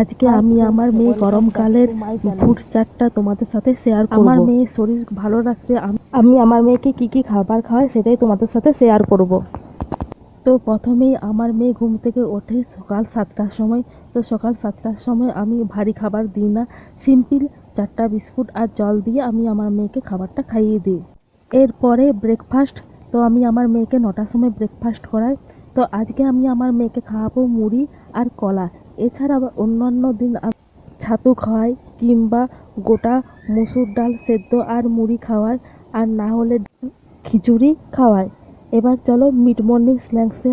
আজকে আমি আমার মেয়ে গরমকালের ফুড চাটটা তোমাদের সাথে শেয়ার করব। আমার মেয়ে শরীর ভালো রাখতে আমি আমার মেয়েকে কি কি খাবার খাওয়াই সেটাই তোমাদের সাথে শেয়ার করব। তো প্রথমেই আমার মেয়ে ঘুম থেকে ওঠে সকাল সাতটার সময়। তো সকাল সাতটার সময় আমি ভারী খাবার দিই না। সিম্পল চারটা বিস্কুট আর জল দিয়ে আমি আমার মেয়েকে খাবারটা খাইয়ে দিই। এরপরে ব্রেকফাস্ট তো আমি আমার মেয়েকে নটার সময় ব্রেকফাস্ট করাই। তো আজকে আমি আমার মেয়েকে খাওয়াবো মুড়ি আর কলা। এছাড়া অন্যান্য দিন ছাতু খাওয়াই কিংবা গোটা মুসুর ডাল সেদ্ধ আর মুড়ি খাওয়াই আর না হলে খিচুড়ি খাওয়াই। এবার চলো মিড মর্নিং স্ন্যাক্সে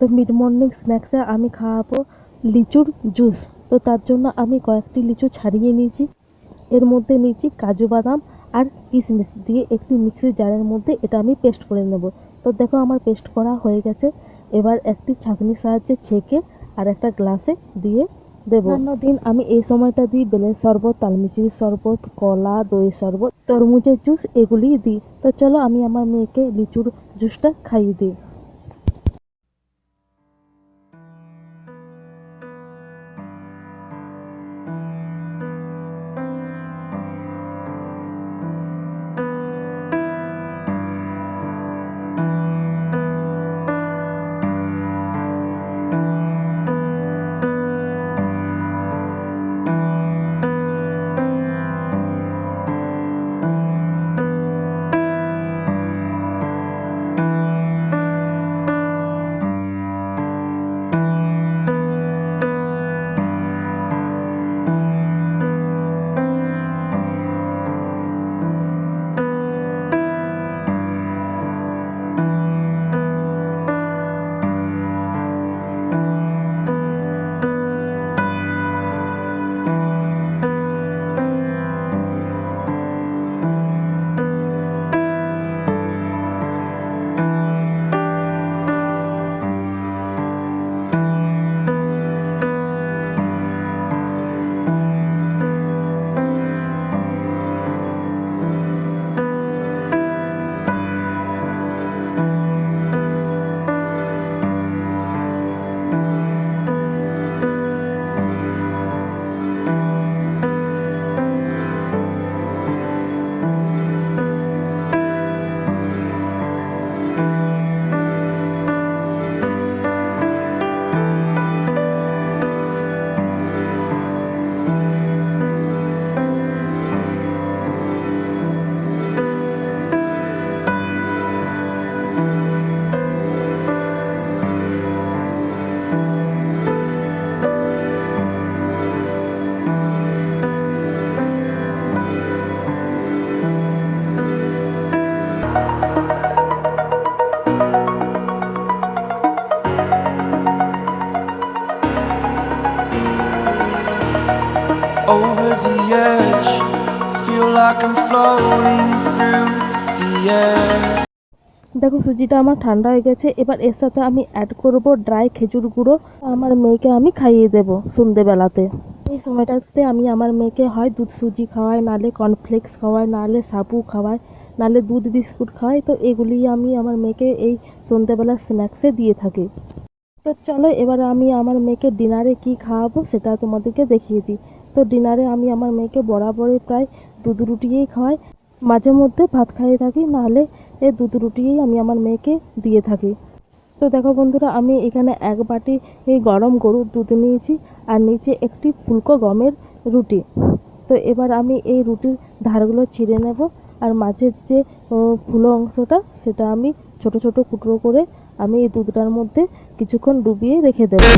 তো মিড মর্নিং স্ন্যাক্সে আমি খাওয়াবো লিচুর জুস। তো তার জন্য আমি কয়েকটি লিচু ছাড়িয়ে নিয়েছি। এর মধ্যে নিয়েছি কাজু বাদাম আর কিশমিশ। দিয়ে একটি মিক্সি জারের মধ্যে এটা আমি পেস্ট করে নেব। তো দেখো আমার পেস্ট করা হয়ে গেছে। এবার একটি ছাঁকনির সাহায্যে ছেঁকে আর একটা গ্লাসে দিয়ে দেবো। দিন আমি এই সময়টা দিই বেলের শরবত তালমিচির শরবত কলা দই শরবত তরমুজের জুস এগুলি দিই। তো চলো আমি আমার মেয়েকে লিচুর জুসটা খাইয়ে দিই। Over the edge. Feel like I'm floating through the air. দেখো, সুজিটা আমার ঠান্ডা হয়ে গেছে। এবার এর সাথে আমি অ্যাড করব ড্রাই খেজুর গুঁড়ো। আমার মেয়েকে আমি খাইয়ে দেব সন্ধেবেলাতে। এই সময়টাতে আমি আমার মেয়েকে হয় দুধ সুজি খাওয়াই, নালে কর্নফ্লেক্স খাওয়াই, নালে সাবু খাওয়াই, নালে দুধ বিস্কুট খাওয়াই। তো এগুলি আমি আমার মেয়েকে এই সন্ধেবেলা স্ন্যাক্সে দিয়ে থাকি। তো চলো, এবার আমি আমার মেয়েকে ডিনারে কি খাওয়াবো সেটা তোমাদেরকে দেখিয়ে দিই। তো ডিনারে আমি আমার মেয়েকে বরাবরই প্রায় দুধ রুটিই খাওয়াই। মাঝে মধ্যে ভাত খাইয়ে থাকি, নাহলে এই দুধ রুটিই আমি আমার মেয়েকে দিয়ে থাকি। তো দেখো বন্ধুরা, আমি এখানে এক বাটি এই গরম গরুর দুধ নিয়েছি আর নিচে একটি ফুলকো গমের রুটি। তো এবার আমি এই রুটির ধারগুলো ছিঁড়ে নেব আর মাঝের যে ফুলো অংশটা, সেটা আমি ছোট ছোট কুটরো করে আমি এই দুধটার মধ্যে কিছুক্ষণ ডুবিয়ে রেখে দেবো।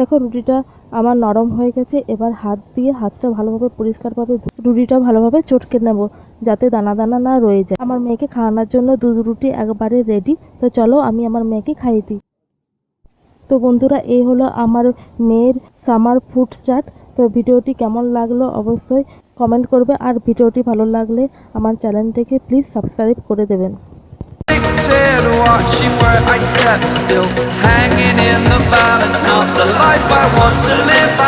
দেখো, রুটিটা আমার নরম হয়ে গেছে। এবার হাত দিয়ে হাতটা ভালোভাবে পরিষ্কারভাবে রুটিটা ভালোভাবে চটকে নেব, যাতে দানা দানা না রয়ে যায়। আমার মেয়েকে খাওয়ানোর জন্য দুধ রুটি একবারে রেডি তো চলো, আমি আমার মেয়েকে খাইয়ে দিই। তো বন্ধুরা, এই হলো আমার মেয়ের সামার ফুড চাট তো ভিডিওটি কেমন লাগল অবশ্যই কমেন্ট করবে। আর ভিডিওটি ভালো লাগলে আমার চ্যানেলটিকে প্লিজ সাবস্ক্রাইব করে দেবেন। Addicted, watching where I step still, hanging in the balance. Not the life I want to live.